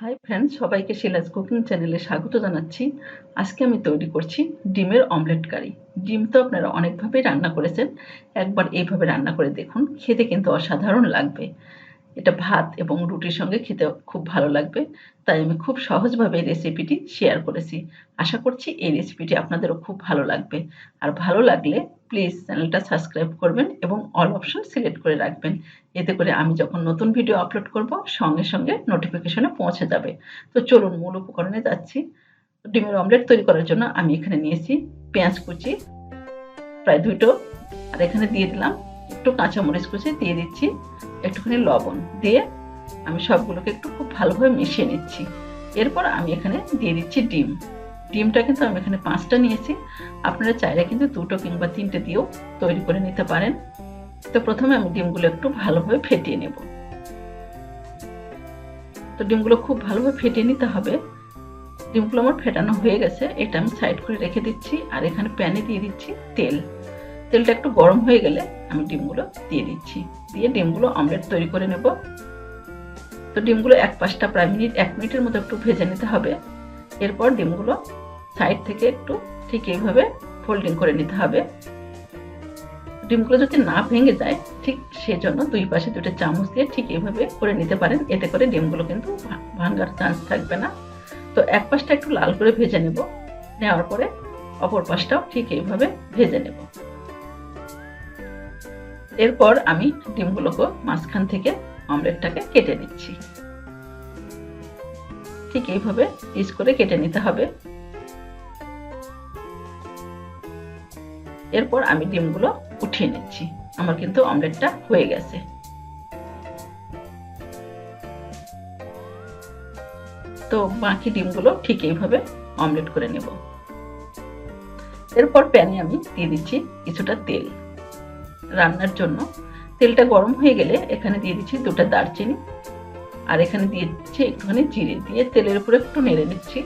Hi friends সবাইকে শিলাজ cooking চ্যানেলে স্বাগত জানাচ্ছি। আজকে আমি তৈরি করছি ডিমের অমলেট কারি। ডিম তো আপনারা অনেকভাবেই রান্না করেছেন। একবার এইভাবে রান্না করে দেখুন, খেতে কিন্তু অসাধারণ লাগবে। এটা ভাত এবং রুটির সঙ্গে খেতে খুব ভালো লাগবে। তাই আমি খুব সহজভাবে এই রেসিপিটি শেয়ার করেছি। আশা করছি এই রেসিপিটি আপনাদেরও খুব ভালো লাগবে। আর ভালো লাগলে প্লিজ চ্যানেলটা সাবস্ক্রাইব করবেন এবং অল অপশন সিলেক্ট করে রাখবেন। এতে করে আমি যখন নতুন ভিডিও আপলোড করব, সঙ্গে সঙ্গে নোটিফিকেশনে পৌঁছে যাবে। তো চলুন মূল উপকরণে যাচ্ছি। ডিমের অমলেট তৈরি করার জন্য আমি এখানে নিয়েছি পেঁয়াজ কুচি, প্রায় দুটো আর এখানে দিয়ে দিলাম একটু কাঁচামরিচ কুচি দিয়ে দিচ্ছি, একটুখানি লবণ দিয়ে আমি সবগুলোকে একটু খুব ভালোভাবে মিশিয়ে নিচ্ছি। এরপর আমি এখানে দিয়ে দিচ্ছি ডিম। ডিমটা কিন্তু আমি এখানে পাঁচটা নিয়েছি। আপনারা চাইলে কিন্তু দুটো কিংবা তিনটে দিয়েও তৈরি করে নিতে পারেন। তো প্রথমে আমি ডিমগুলো একটু ভালোভাবে ফেটিয়ে নেব। তো ডিমগুলো খুব ভালোভাবে ফেটিয়ে নিতে হবে। ডিমগুলো আমার ফেটানো হয়ে গেছে। এটা আমি সাইড করে রেখে দিচ্ছি। আর এখানে প্যানে দিয়ে দিচ্ছি তেল। তেলটা একটু গরম হয়ে গেলে আমি ডিমগুলো দিয়ে দিচ্ছি। দিয়ে ডিমগুলো অমলেট তৈরি করে নেব। তো ডিমগুলো এক পাঁচটা প্রায় মিনিট, এক মিনিটের মতো একটু ভেজে নিতে হবে। এরপর ডিমগুলো সাইড থেকে একটু ঠিক এইভাবে ফোল্ডিং করে নিতে হবে। ডিমগুলো যদি না ভেঙে যায়, ঠিক সেজন্য দুই পাশে দুটো চামচ দিয়ে ঠিক এইভাবে করে নিতে পারেন। এতে করে ডিমগুলো কিন্তু ভাঙার চান্স থাকবে না। তো এক পাশটা একটু লাল করে ভেজে নেব। নেওয়ার পরে অপর পাশটাও ঠিক এইভাবে ভেজে নেব। এরপর আমি ডিমগুলোকে মাঝখান থেকে অমলেটটাকে কেটে নিচ্ছি। ঠিক এইভাবে পিস করে কেটে নিতে হবে। এরপর আমি ডিমগুলো উঠিয়ে নিচ্ছি। আমার কিন্তু অমলেটটা হয়ে গেছে। তো বাকি ডিমগুলো ঠিক এইভাবে অমলেট করে নেব। এরপর প্যানে আমি দিয়ে দিচ্ছি কিছুটা তেল। রান্নার জন্য। তেলটা গরম হয়ে গেলে এখানে দিয়ে দিচ্ছি দুটো দারচিনি। আর এখানে দিয়ে দিচ্ছি একটুখানি জিরে দিয়ে তেলের উপরে একটু নেড়ে নিচ্ছি।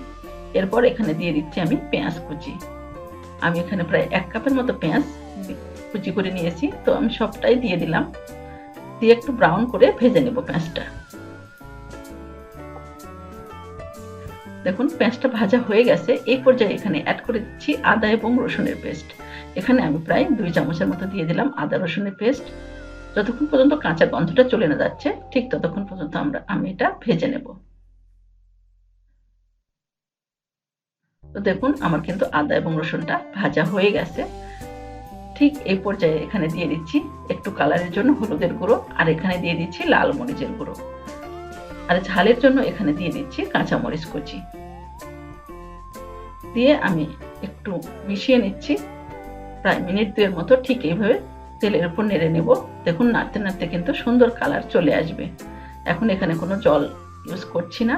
এরপর এখানে দিয়ে দিচ্ছি আমি পেঁয়াজ কুচি। আমি এখানে প্রায় এক কাপের মতো পেঁয়াজ কুচি করে নিয়েছি। তো আমি সবটাই দিয়ে দিলাম। দিয়ে একটু ব্রাউন করে ভেজে নেব পেঁয়াজটা। দেখুন, পেঁয়াজটা ভাজা হয়ে গেছে। এই পর্যায়ে এখানে অ্যাড করে দিচ্ছি আদা এবং রসুনের পেস্ট এখানে আমি প্রায় দুই চামচের মতো দিয়ে দিলাম আদা রসুনের পেস্ট। যতক্ষণ পর্যন্ত কাঁচা গন্ধটা চলে না যাচ্ছে, ঠিক ততক্ষণ পর্যন্ত আমরা, আমি এটা ভেজে নেব। তো দেখুন, আমার কিন্তু আদা এবং রসুনটা ভাজা হয়ে গেছে। ঠিক এই পর্যায়ে এখানে দিয়ে দিচ্ছি একটু কালারের জন্য হলুদের গুঁড়ো, আর এখানে দিয়ে দিচ্ছি লাল মরিচের গুঁড়ো। আর ঝালের জন্য এখানে দিয়ে দিচ্ছি কাঁচা মরিচ কুচি। দিয়ে আমি একটু মিশিয়ে নিচ্ছি। প্রায় মিনিট দুয়ের মতো ঠিক এইভাবে তেলের উপর নেড়ে নেব। দেখুন, নাড়তে নাড়তে কিন্তু সুন্দর কালার চলে আসবে। এখন এখানে কোনো জল ইউজ করছি না।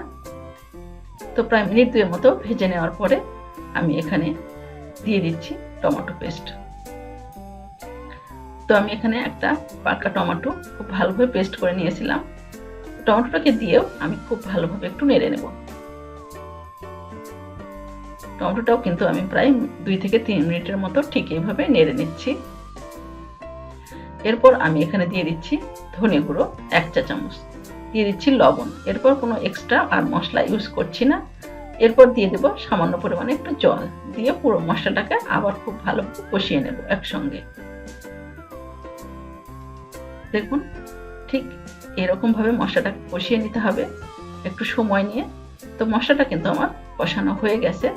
তো প্রায় মিনিট দুয়ের মতো ভেজে নেওয়ার পরে আমি এখানে দিয়ে দিচ্ছি টমেটো পেস্ট। তো আমি এখানে একটা পাকা টমেটো খুব ভালোভাবে পেস্ট করে নিয়েছিলাম। টমেটোটাকে দিয়েও আমি খুব ভালোভাবে একটু নেড়ে নেব। টমেটোটাও কিন্তু আমি প্রায় দুই থেকে তিন মিনিটের মতো ঠিক এইভাবে নেড়ে নিচ্ছি। এরপর আমি এখানে দিয়ে দিচ্ছি ধনে গুঁড়ো, এক চা চামচ। দিয়ে দিচ্ছি লবণ। এরপর কোনো এক্সট্রা আর মশলা ইউজ করছি না। এরপর দিয়ে দেব সামান্য পরিমাণে একটু জল। দিয়ে পুরো মশলাটাকে আবার খুব ভালো কষিয়ে নেব একসঙ্গে। দেখুন, ঠিক এরকম ভাবে মশলাটা কষিয়ে নিতে হবে। একটু সময় নিয়ে। তো মশলাটা কিন্তু আমার কষানো হয়ে গেছে।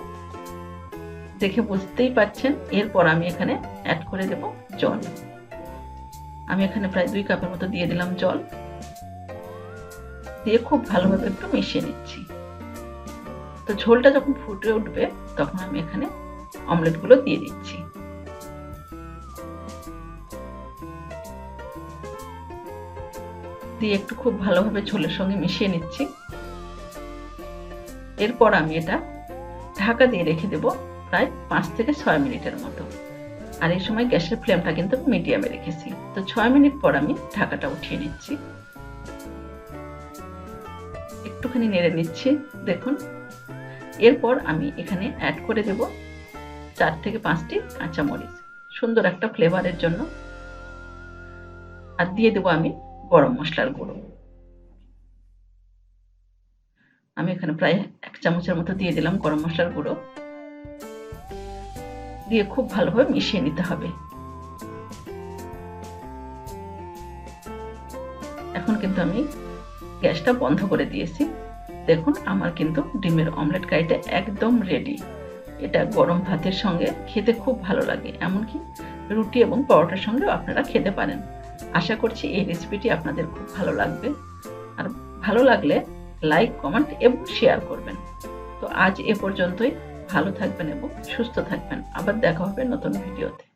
দেখে বুঝতেই পাচ্ছেন এরপর আমি এখানে অ্যাড করে দেব জল। আমি এখানে প্রায় দুই কাপের মতো দিয়ে দিলাম জল। দিয়ে খুব ভালোভাবে একটু মিশিয়ে নিচ্ছি। তো ঝোলটা যখন ফুটে উঠবে, তখন আমি এখানে অমলেটগুলো দিয়ে দিচ্ছি। দিয়ে একটু খুব ভালোভাবে ঝোলের সঙ্গে মিশিয়ে নিচ্ছি। এরপর আমি এটা ঢাকা দিয়ে রেখে দেব। প্রায় পাঁচ থেকে ছয় মিনিটের মতো। আর এই সময় গ্যাসের ফ্লেমটা কিন্তু মিডিয়ামে রেখেছি। তো ছয় মিনিট পর আমি ঢাকাটা উঠিয়ে নিচ্ছি। একটুখানি নেড়ে নিচ্ছি, দেখুন। এরপর আমি এখানে অ্যাড করে দেব চার থেকে পাঁচটি কাঁচামরিচ। সুন্দর একটা ফ্লেভারের জন্য। আর দিয়ে দেবো আমি গরম মশলার গুঁড়ো। আমি এখানে প্রায় এক চামচের মতো দিয়ে দিলাম গরম মশলার গুঁড়ো। দিয়ে খুব ভালোভাবে মিশিয়ে নিতে হবে। এখন কিন্তু আমি গ্যাসটা বন্ধ করে দিয়েছি। দেখুন, আমার কিন্তু ডিমের অমলেট কারিটা একদম রেডি এটা গরম ভাতের সঙ্গে খেতে খুব ভালো লাগে। এমনকি রুটি এবং পরোটার সঙ্গেও আপনারা খেতে পারেন। আশা করছি এই রেসিপিটি আপনাদের খুব ভালো লাগবে। আর ভালো লাগলে লাইক কমেন্ট এবং শেয়ার করবেন। তো আজ এ পর্যন্তই। ভালো থাকবেন এবং সুস্থ থাকবেন। আবার দেখা হবে নতুন ভিডিওতে।